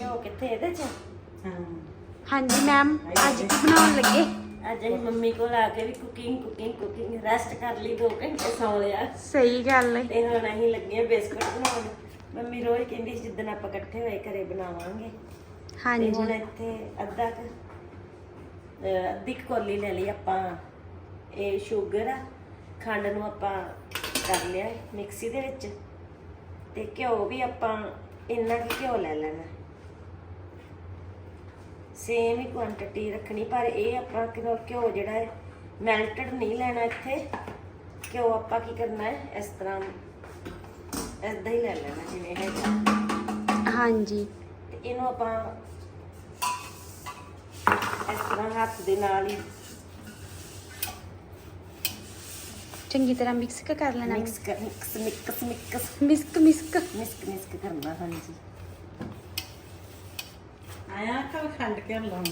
ਘਿਓ ਕਿੱਥੇ ਇਹਦੇ ਚ? ਹਾਂ ਹਾਂਜੀ ਮੈਮ ਅੱਜ ਕੀ ਬਣਾਉਣ ਲੱਗੇ? ਅੱਜ ਅਸੀਂ ਮੰਮੀ ਕੋਲ ਆ ਕੇ ਵੀ ਕੁਕਿੰਗ ਕੁਕਿੰਗ ਕੁਕਿੰਗ ਰੈਸਟ ਕਰ ਲਈ 2 ਘੰਟੇ ਸੌਂ ਲਿਆ। ਸਹੀ ਗੱਲ ਹੈ ਤੇ ਹੁਣ ਅਸੀਂ ਲੱਗੇ ਆ ਬਿਸਕੁਟ ਬਣਾਉਣ। ਮੰਮੀ ਰੋਜ਼ ਕਹਿੰਦੀ ਸੀ ਜਿੱਦਣ ਆਪਾਂ ਇਕੱਠੇ ਹੋਏ ਘਰੇ ਬਣਾਵਾਂਗੇ। ਤੇ ਹਾਂਜੀ। ਹੁਣ ਇੱਥੇ ਅੱਧਾ ਕੁ, ਅਹ ਅੱਧੀ ਕੁ ਕੋਲੀ ਲੈ ਲਈ ਆਪਾਂ। ਇਹ ਸ਼ੂਗਰ ਆ ਖੰਡ ਨੂੰ ਆਪਾਂ ਕਰ ਲਿਆ ਹੈ ਮਿਕਸੀ ਦੇ ਵਿੱਚ। ਤੇ ਘਿਓ ਵੀ ਆਪਾਂ ਇੰਨਾ ਕੁ ਘਿਓ ਲੈ ਲੈਣਾ। ਸੇਮ ਹੀ ਕੁਆਂਟੀਟੀ ਰੱਖਣੀ ਪਰ ਇਹ ਆਪਣਾ ਕਿਲੋ ਘਿਓ ਜਿਹੜਾ ਹੈ ਮੈਲਟਡ ਨਹੀਂ ਲੈਣਾ ਇੱਥੇ। ਘਿਓ ਆਪਾਂ ਕੀ ਕਰਨਾ ਹੈ ਇਸ ਤਰ੍ਹਾਂ ਏਦਾਂ ਹੀ ਲੈ ਲੈਣਾ ਜਿਵੇਂ ਹੈਗਾ। ਹਾਂਜੀ। ਤੇ ਇਹਨੂੰ ਆਪਾਂ ਇਸ ਤਰ੍ਹਾਂ ਹੱਥ ਦੇ ਨਾਲ ਹੀ ਚੰਗੀ ਤਰ੍ਹਾਂ ਮਿਕਸ ਕਰ ਲੈਣਾ। ਮਿਕਸ ਕਰ mix mix mix ਮਿਸਕ ਮਿਸਕ। Mix mix ਕਰਨਾ ਹਾਂਜੀ। ਆਇਆ ਕੱਲ ਖੰਡ ਕੇ ਲਾਉਂ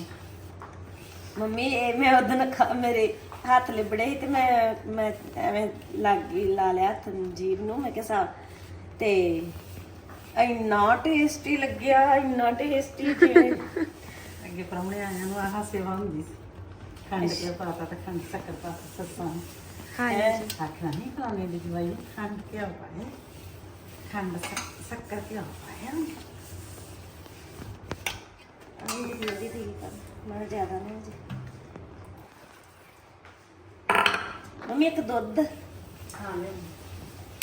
ਮੰਮੀ ਇਹ ਮੈਂ ਉਦੋਂ ਮੇਰੇ ਹੱਥ ਲਿਬੜੇ ਸੀ ਤੇ ਮੈਂ ਮੈਂ ਐਵੇਂ ਲੱਗ ਗਈ ਲਾ ਲਿਆ ਹੱਥ ਨੂੰ। ਜੀਭ ਨੂੰ ਮੈਂ ਕਿਹਾ ਸਾ ਤੇ ਇੰਨਾ ਟੇਸਟੀ ਲੱਗਿਆ ਇੰਨਾ ਟੇਸਟੀ ਜਿਵੇਂ। ਅੱਗੇ ਪ੍ਰਾਹੁਣੇ ਆਇਆਂ ਨੂੰ ਆਹ ਸੇਵਾ ਹੁੰਦੀ ਸੀ। ਖੰਡ ਕੇ ਪਾਤਾ ਤੇ ਖੰਡ ਸ਼ੱਕਰ ਪਾਤਾ ਸੱਸਾਂ। ਹਾਂਜੀ। ਆਖਣਾ ਨਹੀਂ ਕਰਾਉਣੇ ਦੀ ਦਵਾਈ ਖੰਡ ਕੇ ਪਾਏ। ਖੰਡ ਸ਼ੱਕ- ਸ਼ੱਕਰ ਕੇ ਪਾਇਆ ਆਹ ਜੀ ਜਲਦੀ ਦੀ ਕਰ ਮੈਂ ਜ਼ਿਆਦਾ ਨਹੀਂ ਜੀ ਮੰਮੀ ਇੱਕ ਦੁੱਧ। ਹਾਂ ਲੈ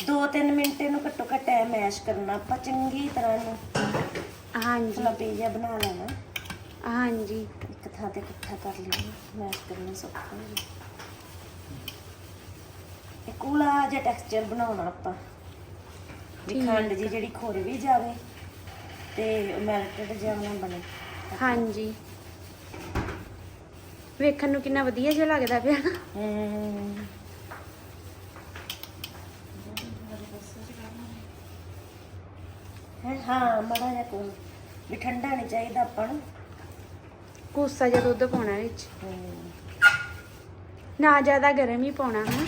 2-3 ਮਿੰਟ ਇਹਨੂੰ ਘੱਟੋ ਘੱਟ ਐ ਮੈਸ਼ ਕਰਨਾ। ਆਪਾਂ ਚੰਗੀ ਤਰ੍ਹਾਂ ਇਹਨੂੰ ਹਾਂਜੀ। ਫਲਪੀ ਜਿਹਾ ਬਣਾ ਲੈਣਾ। ਹਾਂਜੀ। ਇੱਕ ਥਾਂ ਤੇ ਇਕੱਠਾ ਕਰ ਲੈਣਾ। ਮੈਸ਼ ਕਰਨਾ ਸੌਖਾ ਹੈ ਇਹ ਕੂਲਾ ਜਿਹਾ ਟੈਕਸਚਰ ਬਣਾਉਣਾ ਆਪਾਂ। ਵੀ ਖੰਡ ਜੀ ਜਿਹੜੀ ਖੋਰ ਵੀ ਜਾਵੇ ਤੇ ਮੈਲਟਡ ਜਿਹਾ ਨਾ ਬਣੇ। ਹਾਂਜੀ। ਵੇਖਣ ਨੂੰ ਕਿੰਨਾ ਵਧੀਆ ਜਿਹਾ ਲੱਗਦਾ ਪਿਆ ਨਾ। ਹੈਂ, ਹਾਂ ਮੜਾ ਜਿਹਾ ਕੋਲ ਵੀ ਠੰਡਾ ਨਹੀਂ ਚਾਹੀਦਾ ਆਪਾਂ ਨੂੰ। ਕੋਸਾ ਜਿਹਾ ਦੁੱਧ ਪਾਉਣਾ ਵਿੱਚ। ਨਾ ਜ਼ਿਆਦਾ ਗਰਮ ਹੀ ਪਾਉਣਾ ਹੈ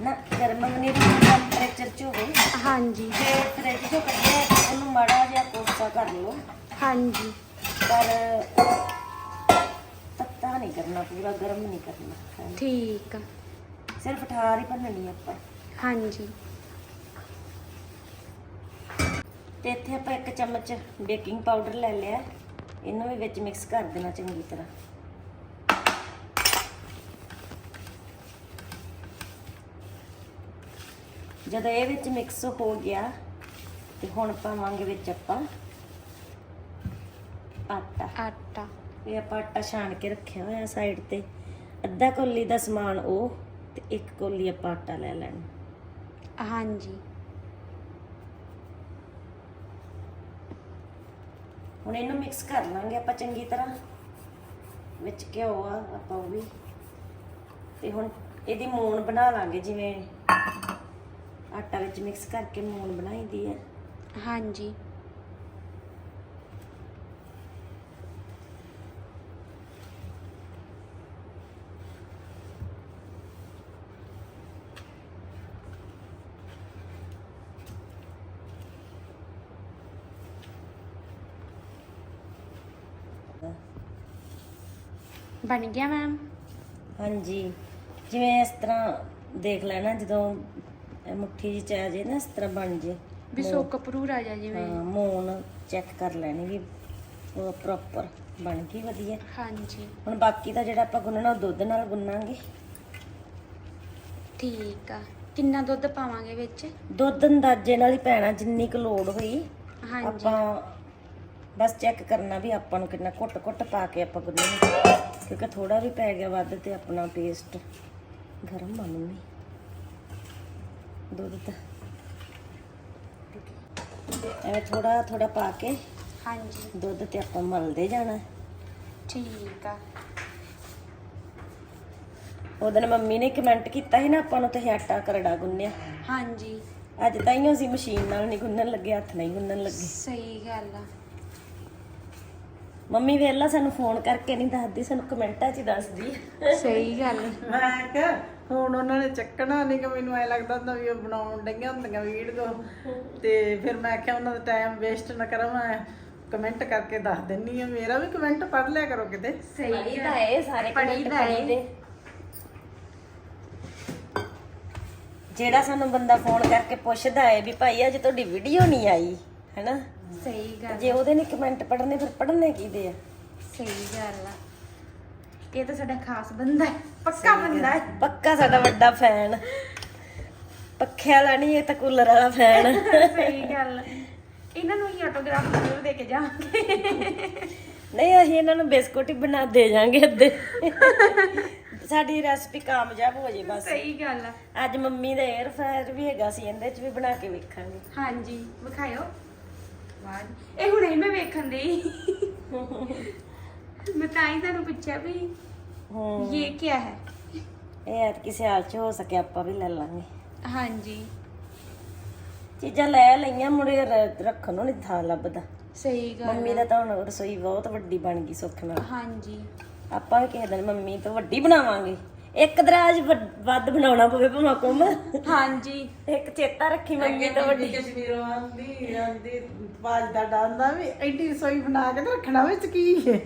ਨਾ ਗਰਮ ਨਹੀਂ ਟੈਂਪਰੇਚਰ ਚ ਹੋਵੇ। ਹਾਂਜੀ। ਜੇ ਫ੍ਰਿਜ ਚੋਂ ਕੱਢਿਆ ਤਾਂ ਉਹਨੂੰ ਮਾੜਾ ਜਿਹਾ ਕੋਸਾ ਕਰ ਲਓ। ਹਾਂਜੀ। ਪਰ ਤੱਤਾ ਨਹੀਂ ਕਰਨਾ ਪੂਰਾ ਗਰਮ ਨਹੀਂ ਕਰਨਾ। ਠੀਕ ਆ। ਸਿਰਫ ਠਾਰ ਹੀ ਭੰਨਣੀ ਆਪਾਂ। ਹਾਂਜੀ। ਤੇ ਇੱਥੇ ਆਪਾਂ ਇੱਕ ਚਮਚ ਬੇਕਿੰਗ ਪਾਊਡਰ ਲੈ ਲਿਆ। ਇਹਨੂੰ ਵੀ ਵਿੱਚ ਮਿਕਸ ਕਰ ਦੇਣਾ ਚੰਗੀ ਤਰ੍ਹਾਂ। ਜਦੋਂ ਇਹ ਵਿੱਚ ਮਿਕਸ ਹੋ ਗਿਆ ਤੇ ਹੁਣ ਪਾਵਾਂਗੇ ਵਿੱਚ ਆਪਾਂ ਆਟਾ। ਆਟਾ। ਇਹ ਆਪਾਂ ਆਟਾ ਛਾਣ ਕੇ ਰੱਖਿਆ ਹੋਇਆ ਸਾਈਡ ਤੇ। ਅੱਧਾ ਕੋਲੀ ਦਾ ਸਮਾਨ ਉਹ ਤੇ ਇੱਕ ਕੋਲੀ ਆਪਾਂ ਆਟਾ ਲੈ ਲੈਣਾ। ਹਾਂਜੀ। ਹੁਣ ਇਹਨੂੰ ਮਿਕਸ ਕਰ ਲਾਂਗੇ ਆਪਾਂ ਚੰਗੀ ਤਰ੍ਹਾਂ। ਵਿੱਚ ਘਿਓ ਆ ਆਪਾਂ ਉਹ ਵੀ। ਤੇ ਹੁਣ ਇਹਦੀ ਮੂਣ ਬਣਾ ਲਾਂਗੇ ਜਿਵੇਂ ਆਟਾ ਵਿੱਚ ਮਿਕਸ ਕਰਕੇ ਮੂਣ ਬਣਾਈਦੀ ਹੈ। ਹਾਂਜੀ। ਬਣ ਗਿਆ ਮੈਮ। ਹਾਂਜੀ। ਜਿਵੇਂ ਇਸ ਤਰ੍ਹਾਂ ਦੇਖ ਲੈਣਾ ਜਦੋਂ ਇਹ ਮੁੱਠੀ ਜਿਹੀ ਚ ਆ ਜੇ ਨਾ ਇਸ ਤਰ੍ਹਾਂ ਬਣ ਜੇ। ਵੀ ਸੁੱਕ ਭਰੂਰਾ ਜਾ ਜਿਵੇਂ। ਹਾਂ ਮੂਣ ਚੈੱਕ ਕਰ ਲੈਣੀ ਵੀ ਉਹ ਪ੍ਰੋਪਰ ਬਣ ਗਈ ਵਧੀਆ। ਹਾਂਜੀ। ਹੁਣ ਬਾਕੀ ਦਾ ਜਿਹੜਾ ਆਪਾਂ ਗੁੰਨਣਾ ਉਹ ਦੁੱਧ ਨਾਲ ਗੁੰਨਾਂਗੇ। ਠੀਕ ਆ। ਕਿੰਨਾ ਦੁੱਧ ਪਾਵਾਂਗੇ ਵਿੱਚ? ਦੁੱਧ ਅੰਦਾਜ਼ੇ ਨਾਲ ਹੀ ਪੈਣਾ ਜਿੰਨੀ ਕੁ ਲੋੜ ਹੋਈ। ਹਾਂਜੀ। ਆਪਾਂ ਬਸ ਚੈੱਕ ਕਰਨਾ ਵੀ ਆਪਾਂ ਨੂੰ ਕਿੰਨਾ ਘੁੱਟ ਘੁੱਟ ਪਾ ਕੇ ਆਪਾਂ ਗੁੰਨਣਾ। ਕਿਉਂਕਿ ਥੋੜਾ ਵੀ ਪੈ ਗਿਆ ਵੱਧ ਤੇ ਆਪਣਾ ਟੇਸਟ ਗਰਮ ਆ ਮੰਮੀ। ਦੁੱਧ ਤਾਂ। ਐਵੇਂ ਥੋੜਾ ਥੋੜਾ ਪਾ ਕੇ ਹਾਂਜੀ। ਦੁੱਧ ਤੇ ਆਪਾਂ ਮਲਦੇ ਜਾਣਾ। ਠੀਕ ਆ। ਉਹਦਨ ਮੰਮੀ ਨੇ ਕਮੈਂਟ ਕੀਤਾ ਸੀ ਨਾ ਆਪਾਂ ਨੂੰ ਤੇ ਆਟਾ ਕਰੜਾ ਗੁੰਨਿਆ। ਹਾਂਜੀ। ਅੱਜ ਤਾਈਓ ਅਸੀਂ ਮਸ਼ੀਨ ਨਾਲ ਨਹੀਂ ਗੁੰਨਣ ਲੱਗੇ ਹੱਥ ਨਾਲ ਹੀ ਗੁੰਨਣ ਲੱਗੇ। ਸਹੀ ਗੱਲ ਆ। ਮੰਮੀ ਵੇਲਾ ਸਾਨੂੰ ਫੋਨ ਕਰਕੇ ਨਹੀਂ ਦੱਸਦੀ ਸਾਨੂੰ ਕਮੈਂਟਾਂ 'ਚ ਹੀ ਦੱਸਦੀ। ਸਹੀ ਗੱਲ ਮੈਂ ਕਿਹਾ ਹੁਣ ਉਹਨਾਂ ਨੇ ਚੱਕਣਾ ਨਹੀਂ ਕਿ ਮੈਨੂੰ ਐ ਲੱਗਦਾ ਹੁੰਦਾ ਵੀ ਉਹ ਬਣਾਉਣ ਡਈਆਂ ਹੁੰਦੀਆਂ ਵੀਡੀਓ ਤੇ। ਫਿਰ ਮੈਂ ਕਿਹਾ ਉਹਨਾਂ ਦਾ ਟਾਈਮ ਵੇਸਟ ਨਾ ਕਰਾਂ ਮੈਂ ਕਮੈਂਟ ਕਰਕੇ ਦੱਸ ਦਿੰਨੀ ਆ। ਮੇਰਾ ਵੀ ਕਮੈਂਟ ਪੜ੍ਹ ਲਿਆ ਕਰੋ ਕਿਤੇ। ਪੜੀ ਤਾਂ ਇਹ ਸਾਰੇ comment ਤਾਂ ਇਹ। ਪੜ੍ਹੀ ਦੇ। ਜਿਹੜਾ ਸਾਨੂੰ ਬੰਦਾ ਫੋਨ ਕਰਕੇ ਪੁੱਛਦਾ ਹੈ ਵੀ ਭਾਈ ਅੱਜ ਤੁਹਾਡੀ ਵੀਡੀਓ ਨਹੀਂ ਆਈ ਹੈਨਾ? ਸਹੀ ਗੱਲ ਜੇ ਉਹਦੇ ਨੇ ਕਮੈਂਟ ਪੜ੍ਹਨੇ ਫਿਰ ਪੜ੍ਹਨੇ ਕਿਹਦੇ ਆ? ਸਹੀ ਗੱਲ ਆ। ਇਹ ਤਾਂ ਸਾਡਾ ਖਾਸ ਬੰਦਾ ਹੈ ਪੱਕਾ ਬੰਦਾ ਹੈ। ਪੱਕਾ ਸਾਡਾ ਵੱਡਾ ਫੈਨ। ਪੱਖੇ ਵਾਲਾ ਨਹੀਂ ਇਹ ਤਾਂ ਕੂਲਰ ਵਾਲਾ ਫੈਨ। ਸਹੀ ਗੱਲ ਇਹਨਾਂ ਨੂੰ ਹੀ ਆਟੋਗ੍ਰਾਫ ਜ਼ਰੂਰ ਦੇ ਕੇ ਜਾਵਾਂਗੇ। ਨਹੀਂ ਅਸੀਂ ਇਹਨਾਂ ਨੂੰ ਬਿਸਕੁਟ ਹੀ ਬਣਾ ਦੇ ਜਾਾਂਗੇ ਅੱਧੇ। ਸਾਡੀ ਰੈਸਪੀ ਕਾਮਯਾਬ ਹੋ ਜੇ ਬਸ। ਸਹੀ ਗੱਲ ਆ। ਅੱਜ ਮੰਮੀ ਦਾ 에ਅਰ ਫਰਾਇਰ ਵੀ ਹੈਗਾ ਸੀ ਇਹਦੇ ਚ ਵੀ ਬਣਾ ਕੇ ਵੇਖਾਂਗੇ। ਹਾਂਜੀ ਵਿਖਾਇਓ। ਜੀ। ਇਹ ਹੁਣੇ ਮੈਂ ਵੇਖਣ ਦੀ ਮੈਂ ਤਾਂ ਹੀ ਤੁਹਾਨੂੰ ਪੁੱਛਿਆ ਵੀ ਹੂੰ। ਇਹ ਕੀ ਹੈ? ਇਹ ਐਤ ਕਿਸੇ ਹਾਲ ਚ ਹੋ ਸਕੇ ਆਪਾਂ ਵੀ ਲੈ ਲਾਂਗੇ। ਹਾਂਜੀ। ਚੀਜ਼ਾਂ ਲੈ ਲਈਆਂ ਮੁੜੇ ਰ- ਰੱਖਣ ਨੂੰ ਨਹੀਂ ਥਾਂ ਲੱਭਦਾ। ਸਹੀ ਗੱਲ ਮੰਮੀ ਦਾ ਤਾਂ ਹੁਣ ਰਸੋਈ ਬਹੁਤ ਵੱਡੀ ਬਣ ਗਈ ਸੁੱਖ ਨਾਲ। ਹਾਂਜੀ। ਆਪਾਂ ਵੀ ਕਿਸੇ ਦਿਨ ਮੰਮੀ ਤੋਂ ਵੱਡੀ ਬਣਾਵਾਂਗੇ। ਇੱਕ ਦਰਾਜ ਵੱਡ- ਵੱਧ ਬਣਾਉਣਾ ਪਵੇ ਭਾਵੇਂ ਕੁੰਮ ਹਾਂਜੀ। ਇੱਕ ਚੇਤਾ ਰੱਖੀ ਮੰਮੀ ਤੋਂ ਵੱਡੀ। ਕਸ਼ਮੀਰੋਂ ਆਂਦੀ ਆਂਦੀ ਬਾਜ ਦਾ ਡਾਂਦਾ ਵੀ ਐਡੀ ਰਸੋਈ ਬਣਾ ਕੇ ਤੇ ਰੱਖਣਾ ਵਿੱਚ ਕੀ ਹੈ?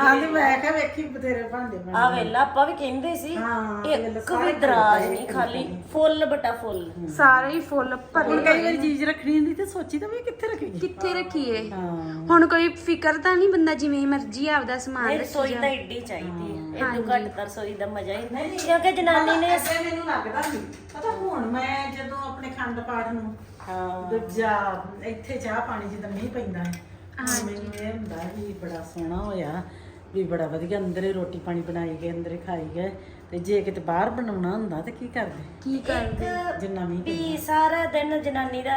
ਆਂਦੀ ਮੈਂ ਕਿਹਾ ਵੇਖੀ ਬਥੇਰੇ ਭਾਂਡੇ ਬਣ ਆ ਵੇਲਾ ਆਪਾਂ ਵੀ ਕਹਿੰਦੇ ਸੀ ਹਾਂ, ਇੱਕ ਵੀ ਦਰਾਜ ਨਹੀਂ ਖਾਲੀ ਫੁੱਲ ਬਟਾ ਫੁੱਲ। ਸਾਰੇ ਹੀ ਫੁੱਲ ਭਰੇ ਹੁਣ ਕਈ ਵਾਰੀ ਚੀਜ਼ ਰੱਖਣੀ ਹੁੰਦੀ ਤੇ ਸੋਚੀ ਤਾਂ ਵੀ ਕਿੱਥੇ ਰੱਖੀਏ ਕਿੱਥੇ ਰੱਖੀਏ? ਹਾਂ ਹੁਣ ਕੋਈ ਫਿਕਰ ਤਾਂ ਨਹੀਂ ਬੰਦਾ ਜਿਵੇਂ ਮਰਜ਼ੀ ਆਪਦਾ ਸਮਾਨ ਰੱਖੀ ਰਸੋਈ ਤਾਂ ਏਡੀ ਚਾਹੀਦੀ ਹੈ। ਇਹਨੂੰ ਘੱਟ ਤਾਂ ਰਸੋਈ ਦਾ ਮਜ਼ਾ ਹੀ ਨਹੀਂ ਕਿਉਂਕਿ ਜਨਾਨੀ ਨੇ ਐਸੇ ਮੈਨੂੰ ਲੱਗਦਾ ਸੀ ਪਤਾ ਹੁਣ ਮੈਂ ਜਦੋਂ ਆਪਣੇ ਖੰਡ ਪਾਠ ਨੂੰ ਹਾਂ। ਦੂਜਾ ਇੱਥੇ ਚਾਹ ਪਾਣੀ ਜਦੋਂ ਨਹੀਂ ਪੈਂਦਾ ਹੈ ਮੈਨੂੰ ਇਹ ਹੁੰਦਾ ਵੀ ਬੜਾ ਸੋਹਣਾ ਹੋਇਆ ਵੀ ਬੜਾ ਵਧੀਆ ਅੰਦਰੇ ਰੋਟੀ ਪਾਣੀ ਬਣਾਈ ਗਏ ਅੰਦਰੇ ਖਾਈ ਗਏ ਤੇ ਜੇ ਕਿਤੇ ਬਾਹਰ ਬਣਾਉਣਾ ਹੁੰਦਾ ਤੇ ਕੀ ਕਰਦੇ? ਕੀ ਕਰਦੇ? ਜਿੰਨਾ ਵੀ ਵੀ ਸਾਰਾ ਦਿਨ ਜਨਾਨੀ ਦਾ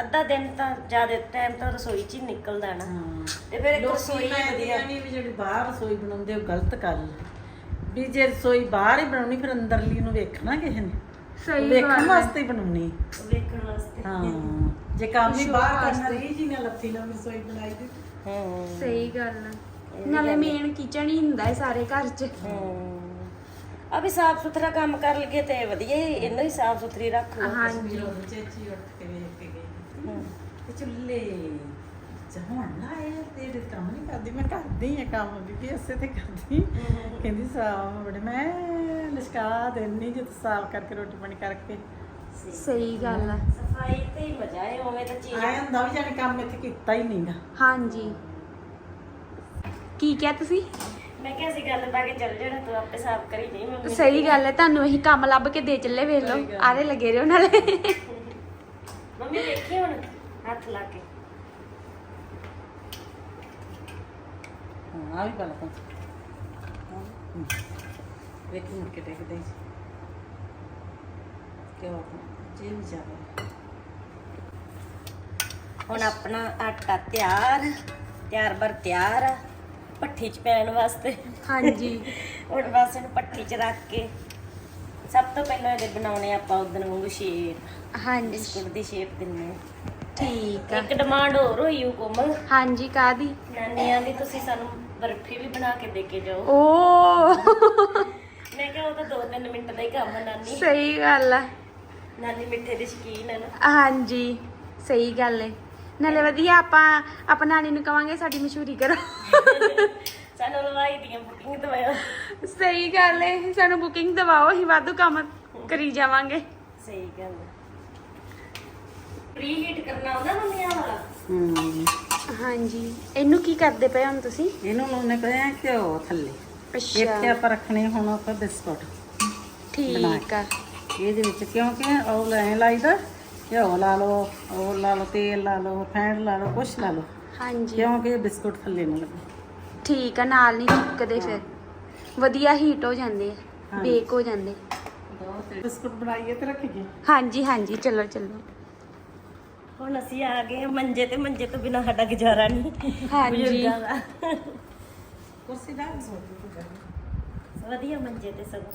ਅੱਧਾ ਦਿਨ ਤਾਂ ਜ਼ਿਆਦਾ ਟਾਈਮ ਤਾਂ ਰਸੋਈ 'ਚ ਹੀ ਨਿਕਲਦਾ ਨਾ। ਤੇ ਫਿਰ ਇੱਕ ਰਸੋਈ ਵਧੀਆ। ਨਹੀਂ ਵੀ ਜਿਹੜੀ ਬਾਹਰ ਰਸੋਈ ਬਣਾਉਂਦੇ ਉਹ ਗਲਤ ਗੱਲ ਵੀ ਜੇ ਰਸੋਈ ਬਾਹਰ ਹੀ ਬਣਾਉਣੀ ਫਿਰ ਅੰਦਰਲੀ ਨੂੰ ਵੇਖਣਾ ਕਿਸੇ ਨੇ। ਸਹੀ ਵੇਖਣ ਵਾਸਤੇ ਹੀ ਬਣਾਉਣੀ। ਵੇਖਣ ਵਾਸਤੇ। ਹਾਂ ਜੇ ਕੰਮ ਹੀ ਬਾਹਰ ਕਰਨਾ ਰਹੀ ਜੀ ਨਾ ਲੱਥੀ ਨਾ ਰਸੋਈ ਬਣਾਈ ਦੀ। ਹੂੰ। ਸਹੀ ਗੱਲ ਆ। ਨਾਲੇ ਮੇਨ ਕਿਚਨ ਹੀ ਹੁੰਦਾ ਹੈ ਸਾਰੇ ਘਰ 'ਚ। ਹੂੰ। ਆ ਵੀ ਸਾਫ਼ ਸੁਥਰਾ ਕੰਮ ਕਰ ਲਈਏ ਤੇ ਵਧੀਆ ਹੀ ਇਹਨੂੰ ਹੀ ਸਾਫ਼ ਸੁਥਰੀ ਰੱਖ ਲਓ। ਹਾਂਜੀ। ਚੇਚੀ ਉੱਠ ਕੇ ਵੇਖ ਕੇ ਗਈ। ਤੇ ਚੁੱਲੇ ਜਹਾਂ ਲਾਏ ਤੇਰੇ ਕੰਮ ਨਹੀਂ ਕਰਦੀ ਮੈਂ ਕਰਦੀ ਆ ਕੰਮ ਬੀਬੀ ਐਸੇ ਤੇ ਕਰਦੀ। ਕਹਿੰਦੀ ਸਾਫ਼ ਬੜੇ ਮੈਂ ਲਿਸ਼ਕਾ ਦੇਣੀ ਜਦ ਸਾਫ਼ ਕਰਕੇ ਰੋਟੀ ਪਾਣੀ ਕਰਕੇ। ਸਹੀ ਗੱਲ ਆ। ਸਫ਼ਾਈ ਤੇ ਹੀ ਮਜ਼ਾ ਹੈ ਉਵੇਂ ਤਾਂ ਚੀਜ਼ ਆਇਆ ਹੁੰਦਾ ਵੀ ਜਾਨੀ ਕੰਮ ਇੱਥੇ ਕੀਤਾ ਹੀ ਨਹੀਂਗਾ ਹਾਂਜੀ। ਕੀ ਕਿਹਾ ਤੁਸੀਂ? ਮੈਂ ਕਿਹਾ ਸੀ ਗੱਲ ਪਾ ਕੇ ਚੱਲ ਜਾਣਾ ਤੂੰ ਆਪੇ ਸਾਫ਼ ਕਰੀ ਨਹੀਂ ਮੰਮੀ ਸਹੀ ਗੱਲ ਹੈ ਤੁਹਾਨੂੰ ਇਹੀ ਕੰਮ ਲੱਭ ਕੇ ਦੇ ਚੱਲੇ ਵੇਖ ਲਓ ਆਰੇ ਲੱਗੇ ਰਹੋ ਨਾਲੇ। ਮੰਮੀ ਦੇਖੀ ਹੁਣ ਹੱਥ ਲਾ ਕੇ। ਹਾਂ ਆ ਵੀ ਪਲਾ ਤਾਂ। ਵੇਖੀ ਮੁੜ ਕੇ ਟੇਕਦੇ ਸੀ ਕਿਉਂ? ਜੇ ਵੀ ਜਾਵੇ। ਹੁਣ ਆਪਣਾ ਆਟਾ ਤਿਆਰ ਤਿਆਰ ਬਰ ਤਿਆਰ ਆ ਭੱਠੀ 'ਚ ਪੈਣ ਵਾਸਤੇ। ਹਾਂਜੀ। ਹੁਣ ਬਸ ਇਹਨੂੰ ਭੱਠੀ 'ਚ ਰੱਖ ਕੇ ਸਭ ਤੋਂ ਪਹਿਲਾਂ ਇਹਦੇ ਬਣਾਉਣੇ ਆਪਾਂ ਉਦਣ ਵਾਂਗੂ ਸ਼ੇਪ। ਹਾਂਜੀ। ਬਿਸਕੁਟ ਦੀ ਸ਼ੇਪ ਦਿੰਨੇ। ਠੀਕ ਆ। ਇੱਕ ਡਿਮਾਂਡ ਹੋਰ ਹੋਈ ਉਹ ਕੋਮਲ। ਹਾਂਜੀ ਕਾਦੀ ਨਾਨੀਆਂ ਦੀ ਤੁਸੀਂ ਸਾਨੂੰ ਬਰਫੀ ਵੀ ਬਣਾ ਕੇ ਦੇ ਕੇ ਜਾਓ ਓ ਮੈਂ ਕਿਹਾ ਉਹ ਤਾਂ 2-3 ਮਿੰਟ ਦਾ ਹੀ ਕੰਮ ਆ ਨਾਨੀ ਸਹੀ ਗੱਲ ਆ ਨਾਨੀ ਮਿੱਠੇ ਦੇ ਸ਼ਕੀਨ ਹੈ ਨਾ ਹਾਂਜੀ ਸਹੀ ਗੱਲ ਹੈ ਨਾਲੇ ਵਧੀਆ ਆਪਾਂ ਆਪਣਾ ਨਾਨੀ ਨੂੰ ਕਵਾਂਗੇ ਸਾਡੀ ਮਸ਼ਹੂਰੀ ਕਰੋ ਸਾਨੂੰ ਲਵਾਈ ਦੀਆਂ ਬੁਕਿੰਗ ਦਵਾਇਓ ਸਹੀ ਗੱਲ ਹੈ ਸਾਨੂੰ ਬੁਕਿੰਗ ਦਵਾਓ ਅਸੀਂ ਵਾਧੂ ਕੰਮ ਕਰੀ ਜਾਵਾਂਗੇ ਸਹੀ ਗੱਲ ਹੈ ਪ੍ਰੀ ਹੀਟ ਕਰਨਾ ਆਉਂਦਾ ਮੰਮੀਆਂ ਵਾਲਾ ਹੂੰ ਹਾਂਜੀ। ਇਹਨੂੰ ਕੀ ਕਰਦੇ ਪਏ ਹੁਣ ਤੁਸੀਂ? ਇਹਨੂੰ ਲਾਉਣੇ ਪਏ ਆ ਘਿਓ ਥੱਲੇ। ਅੱਛਾ। ਇੱਥੇ ਆਪਾਂ ਰੱਖਣੇ ਹੁਣ ਆਪਾਂ ਬਿਸਕੁਟ ਠੀਕ ਆ। ਇਹਦੇ ਵਿੱਚ ਕਿਉਂਕਿ ਉਹ ਲੈ ਲਾਈਦਾ ਘਿਓ ਲਾ ਲਓ ਉਹ ਲਾ ਲਓ ਤੇਲ ਲਾ ਲਓ ਫੈਂਟ ਲਾ ਲਓ ਕੁਛ ਲਾ ਲਓ। ਹਾਂਜੀ। ਕਿਉਂਕਿ ਬਿਸਕੁਟ ਥੱਲੇ ਨਾ ਲੱਗੇ। ਠੀਕ ਆ ਨਾਲ ਨਹੀਂ ਚੁੱਕਦੇ ਫਿਰ। ਵਧੀਆ ਹੀਟ ਹੋ ਜਾਂਦੇ ਆ। ਬੇਕ ਹੋ ਜਾਂਦੇ। ਬਿਸਕੁਟ ਬਣਾਈਏ ਤੇ ਰੱਖੀਏ। ਹਾਂਜੀ ਹਾਂਜੀ ਚਲੋ ਚਲੋ। ਹੁਣ ਅਸੀਂ ਆ ਗਏ ਹਾਂ ਮੰਜੇ ਤੇ ਮੰਜੇ ਤੋਂ ਬਿਨਾ ਸਾਡਾ ਗੁਜ਼ਾਰਾ ਨਹੀਂ। ਹਾਂਜੀ। ਬਜ਼ੁਰਗਾਂ ਦਾ। ਕੁਰਸੀ ਦਾ ਸੋਚ ਵਧੀਆ ਮੰਜੇ ਤੇ ਸਗੋਂ।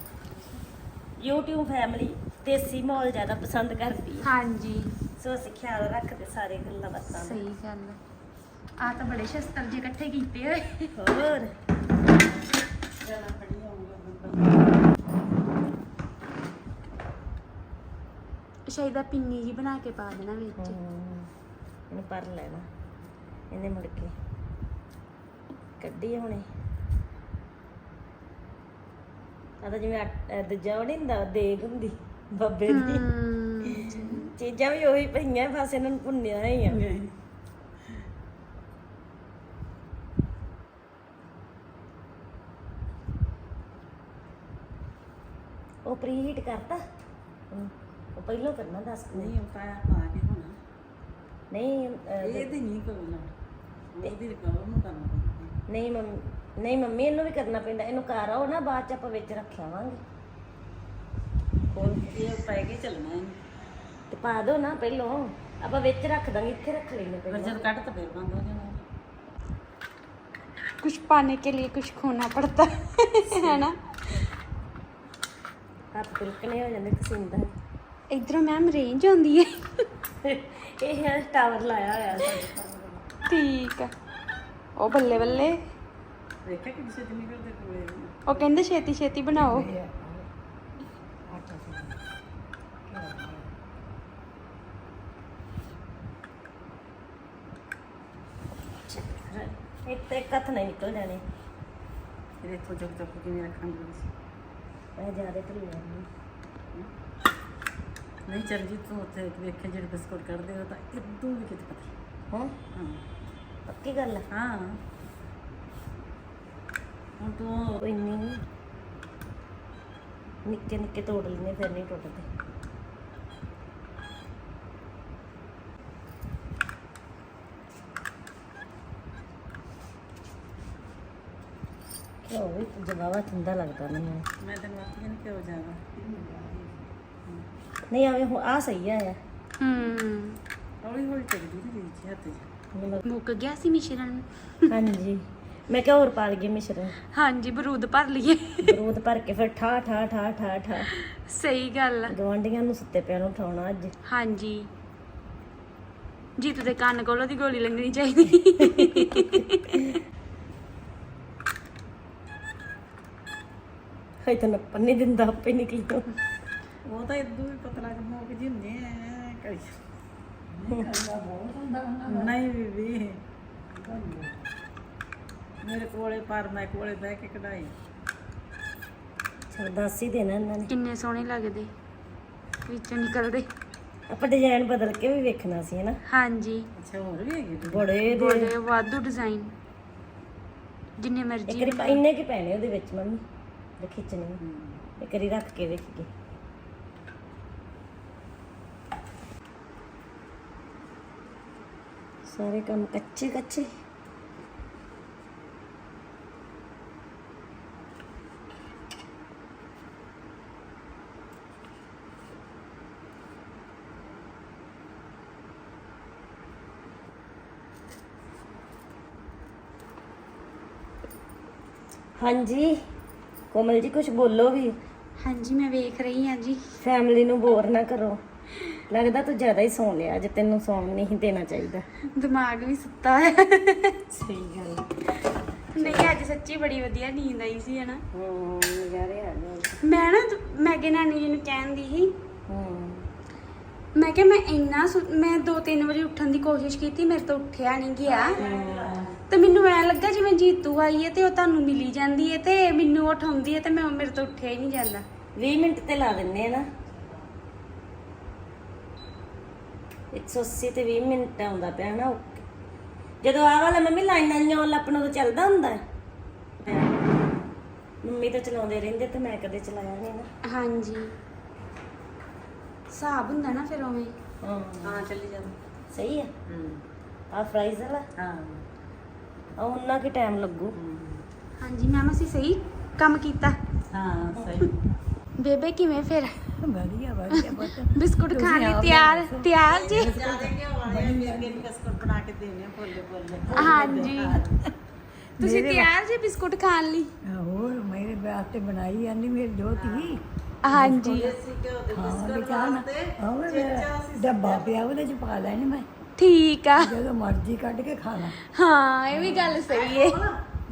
YouTube ਫੈਮਿਲੀ ਦੇਸੀ ਮਾਹੌਲ ਜ਼ਿਆਦਾ ਪਸੰਦ ਕਰਦੀ ਹੈ। ਹਾਂਜੀ। ਸੋ ਅਸੀਂ ਖਿਆਲ ਰੱਖਦੇ ਸਾਰੇ ਗੱਲਾਂ ਬਾਤਾਂ ਦਾ। ਸਹੀ ਗੱਲ ਆ ਤਾਂ ਬੜੇ ਸ਼ਸਤਰ ਜੇ ਇਕੱਠੇ ਕੀਤੇ ਹੋਏ। ਹੋਰ? ਸ਼ਾਇਦ ਆ ਪਿੰਨੀ ਜੀ ਬਣਾ ਕੇ ਪਾ ਦੇਣਾ ਵਿੱਚ। ਇਹਨੂੰ ਪਰ ਲੈਣਾ ਇਹਨੇ ਮੁੜ ਕੇ ਕੱਢੀ ਹੁਣੇ। ਆ ਤਾਂ ਜਿਵੇਂ ਆਟ- ਅਹ ਦੂਜਾ ਉਹ ਨੀ ਹੁੰਦਾ ਦੇਗ ਹੁੰਦੀ ਬੱਬੇ ਦੀ। ਚੀਜ਼ਾਂ ਵੀ ਉਹੀ ਪਈਆਂ ਬਸ ਇਹਨਾਂ ਨੂੰ ਭੁੰਨਿਆ ਹੀ ਆ। ਉਹ ਪ੍ਰੀਹੀਟ ਕਰਤਾ। ਪਹਿਲਾਂ ਕਰਨਾ ਦੱਸ ਕੁ ਨਹੀਂ ਉਹ ਪਾਇਆ ਪਾ ਕੇ ਹੋਣਾ ਨਹੀਂ ਅਹ, ਇਹ ਤੇ ਨਹੀਂ ਕੋਈ ਲੋੜ ਉਹਦੀ ਰਿਕਵਰ ਨੂੰ ਕਰਨਾ ਪੈਂਦਾ ਨਹੀਂ ਮੰਮੀ ਨਹੀਂ ਮੰਮੀ ਇਹਨੂੰ ਵੀ ਕਰਨਾ ਪੈਂਦਾ ਇਹਨੂੰ ਘਰ ਆਓ ਨਾ ਬਾਅਦ ਚ ਆਪਾਂ ਵਿੱਚ ਰੱਖਿਆਵਾਂਗੇ ਕੋਲ ਇਹ ਪੈ ਕੇ ਚੱਲਣਾ ਇਹਨੂੰ ਤੇ ਪਾ ਦੋ ਨਾ ਪਹਿਲੋਂ ਆਪਾਂ ਵਿੱਚ ਰੱਖ ਦਾਂਗੇ ਇੱਥੇ ਰੱਖ ਲੈਣੇ ਫਿਰ ਪਹਿਲਾਂ ਜਦ ਕੱਢ ਤਾਂ ਫਿਰ ਬੰਦ ਹੋ ਜਾਣਾ कुछ पाने के लिए कुछ खोना पड़ता है है ना ਹੱਥ ਤਿਲਕਣੇ ਹੋ ਜਾਂਦੇ ਪਸੀਂਦਾ ਇਧਰੋਂ ਮੈਮ ਰੇਂਜ ਆਉਂਦੀ ਹੈ। ਇਹ ਹੈ ਟਾਵਰ ਲਾਇਆ ਹੋਇਆ ਸਾਡੇ ਠੀਕ ਆ ਉਹ ਬੱਲੇ ਬੱਲੇ। ਦੇਖਿਆ ਕਿ ਕਿਸੇ ਦਿਨ ਨਿਕਲਦੇ ਕੋਲੇ ਉਹ ਕਹਿੰਦੇ ਛੇਤੀ ਛੇਤੀ ਬਣਾਓ। ਇੱਕ ਤੇ ਹੱਥ ਨਹੀਂ ਨਿਕਲ ਜਾਣੇ। ਦੇਖੋ ਜਗ ਜਗ ਕਿਵੇਂ ਰੱਖਾਂਗੇ ਅਸੀਂ। ਮੈਂ ਜ਼ਿਆਦਾ ਢਿੱਲੀ ਨਹੀਂ ਨਹੀਂ ਚਰਨਜੀਤ ਤੂੰ ਉੱਥੇ ਵੇਖੇ ਜਿਹੜੇ ਬਿਸਕੁਟ ਕੱਢਦੇ ਹੋ ਤਾਂ ਇਦੋਂ ਵੀ ਕਿਤੇ ਪਤਾ ਹਾਂ? ਹਾਂ। ਪੱਕੀ ਗੱਲ ਆ? ਹਾਂ। ਹੁਣ ਤੂੰ ਕੋਈ ਨਹੀਂ ਨਿੱਕੇ ਨਿੱਕੇ ਤੋੜ ਲੈਣੇ ਫਿਰ ਨਹੀਂ ਟੁੱਟਦੇ। ਕਿਉਂ? ਵੀ ਜਵਾਵਾ ਠੰਡਾ ਲੱਗਦਾ ਮੈਨੂੰ। ਮੈਂ ਤੈਨੂੰ ਆਖੀ ਨਹੀਂ ਕਿਉਂ ਜਾਣਾ ਨਹੀਂ ਆਵੇ ਹੁਣ ਆ ਸਹੀ ਆ ਆ ਹਮ ਹੌਲੀ ਹੌਲੀ ਚੱਲਦੀ ਨਾ ਜੀ ਹੱਥ 'ਚ। ਮੈਨੂੰ- ਮੁੱਕ ਗਿਆ ਸੀ ਮਿਸ਼ਰਣ ਹਾਂਜੀ। ਮੈਂ ਕਿਹਾ ਹੋਰ ਪਾ ਲਈਏ ਮਿਸ਼ਰਣ ਹਾਂਜੀ ਬਰੂਦ ਭਰ ਲਈਏ। ਬਰੂਦ ਭਰ ਕੇ ਫਿਰ ਠਾ ਠਾ ਠਾ ਠਾ ਠਾ। ਸਹੀ ਗੱਲ ਆ। ਗਵਾਂਢੀਆਂ ਨੂੰ ਸੁੱਤੇ ਪਿਆ ਨੂੰ ਉਠਾਉਣਾ ਅੱਜ। ਹਾਂਜੀ। ਜੀਤੂ ਦੇ ਕੰਨ ਕੋਲੋਂ ਦੀ ਗੋਲੀ ਲੰਗਣੀ ਚਾਹੀਦੀ। ਹਜੇ ਤਾਂ ਨੱਪਣ ਨਹੀਂ ਦਿੰਦਾ ਆਪੇ ਨਿਕਲੀ ਤੋਂ ਉਹ ਤਾਂ ਇਦੋਂ ਵੀ ਪਤਲਾ ਜਿਹਾ ਕਿ ਜੀ ਹੁੰਦੇ ਕਈ ਨਹੀਂ ਬੀਬੀ। ਮੇਰੇ ਕੋਲੇ ਪਰ ਮੈਂ ਕੋਲੇ ਬਹਿ ਕੇ ਕਢਾਈ। ਚਲ ਦੱਸ ਹੀ ਦੇਣਾ ਇਹਨਾਂ ਨੇ। ਕਿੰਨੇ ਸੋਹਣੇ ਲੱਗਦੇ ਵਿੱਚੋਂ ਨਿਕਲਦੇ। ਆਪਾਂ ਡਿਜ਼ਾਈਨ ਬਦਲ ਕੇ ਵੀ ਵੇਖਣਾ ਸੀ ਹਨਾ ਹਾਂਜੀ। ਅੱਛਾ ਹੋਰ ਵੀ ਹੈਗੇ ਬੜੇ ਦੇ। ਬੜੇ ਵਾਧੂ ਡਿਜ਼ਾਈਨ ਜਿੰਨੇ ਇੱਕ ਮਰਜ਼ੀ ਵਾਰੀ ਪਾ- ਇੰਨੇ ਕੀ ਪੈਣੇ ਉਹਦੇ ਵਿੱਚ ਮੰਮੀ। ਦੇ ਖਿੱਚਣੇ। ਇੱਕ ਵਾਰੀ ਰੱਖ ਕੇ ਵੇਖੀਏ। ਸਾਰੇ ਕੰਮ ਕੱਚੇ ਕੱਚੇ। ਹਾਂਜੀ ਕੋਮਲ ਜੀ ਕੁਝ ਬੋਲੋ ਵੀ। ਹਾਂਜੀ ਮੈਂ ਵੇਖ ਰਹੀ ਹਾਂ ਜੀ। ਫੈਮਿਲੀ ਨੂੰ ਬੋਰ ਨਾ ਕਰੋ। ਲੱਗਦਾ ਤੂੰ ਜ਼ਿਆਦਾ ਹੀ ਸੌਂ ਲਿਆ ਅੱਜ ਤੈਨੂੰ ਸੌਣ ਨਹੀਂ ਦੇਣਾ ਚਾਹੀਦਾ। ਦਿਮਾਗ ਵੀ ਸੁੱਤਾ ਹੈ। ਸਹੀ ਗੱਲ ਨਹੀਂ ਅੱਜ ਸੱਚੀ ਬੜੀ ਵਧੀਆ ਨੀਂਦ ਆਈ ਸੀ ਹਨਾ। ਹੂੰ ਨਜ਼ਾਰੇ ਆ ਗਏ। ਮੈਂ ਨਾ ਤ- ਮੈਗੇ ਨਾਨੀ ਜੀ ਨੂੰ ਕਹਿੰਦੀ ਸੀ। ਹੂੰ। ਮੈਂ ਕਿਹਾ ਮੈਂ ਇੰਨਾ ਸੁ- ਮੈਂ 2-3 ਵਜੇ ਉੱਠਣ ਦੀ ਕੋਸ਼ਿਸ਼ ਕੀਤੀ ਮੇਰੇ ਤੋਂ ਉੱਠਿਆ ਨਹੀਂ ਗਿਆ। ਤੇ ਮੈਨੂੰ ਐ ਲੱਗਾ ਜਿਵੇਂ ਜੀਤੂ ਆਈ ਹੈ ਤੇ ਉਹ ਤੁਹਾਨੂੰ ਮਿਲੀ ਜਾਂਦੀ ਹੈ ਤੇ ਮੈਨੂੰ ਉਠਾਉਂਦੀ ਹੈ ਤੇ ਮੈਂ ਮੇਰੇ ਤੋਂ ਉੱਠਿਆ ਹੀ ਨਹੀਂ ਜਾਂਦਾ। 20 ਮਿੰਟ ਤੇ ਲਾ ਦਿੰਨੇ ਆ ਨਾ। 180 ਤੇ 20 ਮਿੰਟ ਆਉਂਦਾ ਪਿਆ ਨਾ ਓਕੇ। ਜਦੋਂ ਆ ਵਾਲਾ ਮੰਮੀ ਲਾਈਨਾਂ ਜਿਹੀਆਂ ਵਾਲਾ ਆਪਣਾ ਤੋਂ ਚੱਲਦਾ ਹੁੰਦਾ ਹੈ? ਮੰਮੀ ਤਾਂ ਚਲਾਉਂਦੇ ਰਹਿੰਦੇ ਤੇ ਮੈਂ ਕਦੇ ਚਲਾਇਆ ਨਹੀਂ ਨਾ। ਹਾਂਜੀ। ਹਿਸਾਬ ਹੁੰਦਾ ਨਾ ਫਿਰ ਉਵੇਂ। ਹਾਂ। ਹਾਂ ਚੱਲੀ ਜਾਂਦਾ। ਸਹੀ ਆ ਹੂੰ। ਆ ਫਰਾਈਜ਼ ਵਾਲਾ? ਹਾਂ। ਆ ਉਹਨਾਂ ਕੀ ਟਾਈਮ ਲੱਗੂ। ਹਾਂਜੀ ਮੈਮ ਅਸੀਂ ਸਹੀ ਕੰਮ ਕੀਤਾ। ਹਾਂ ਸਹੀ। ਬੇਬੇ ਕਿਵੇਂ ਫਿਰ? ਵਧੀਆ ਵਧੀਆ ਬਹੁਤ ਬਿਸਕੁਟ ਖਾਣ ਲਈ ਤਿਆਰ ਤਿਆਰ ਜੀ? ਬਿਸਕੁਟ ਬਣਾ ਕੇ ਦੇਣੇ ਹਾਂਜੀ। ਤੁਸੀਂ ਤਿਆਰ ਜੀ ਬਿਸਕੁਟ ਖਾਣ ਲਈ? ਹੋਰ ਮੇਰੇ ਵਾਸਤੇ ਬਣਾਈ ਜਾਂਦੀ ਮੇਰੀ ਦੋਤੀ ਹਾਂਜੀ। ਡੱਬਾ ਪਿਆ ਉਹਦੇ ਚ ਪਾ ਲੈਣੀ ਮੈਂ। ਠੀਕ ਆ। ਜਦੋਂ ਮਰਜ਼ੀ ਕੱਢ ਕੇ ਖਾ ਲਾਂ। ਹਾਂ ਇਹ ਵੀ ਗੱਲ ਸਹੀ ਹੈ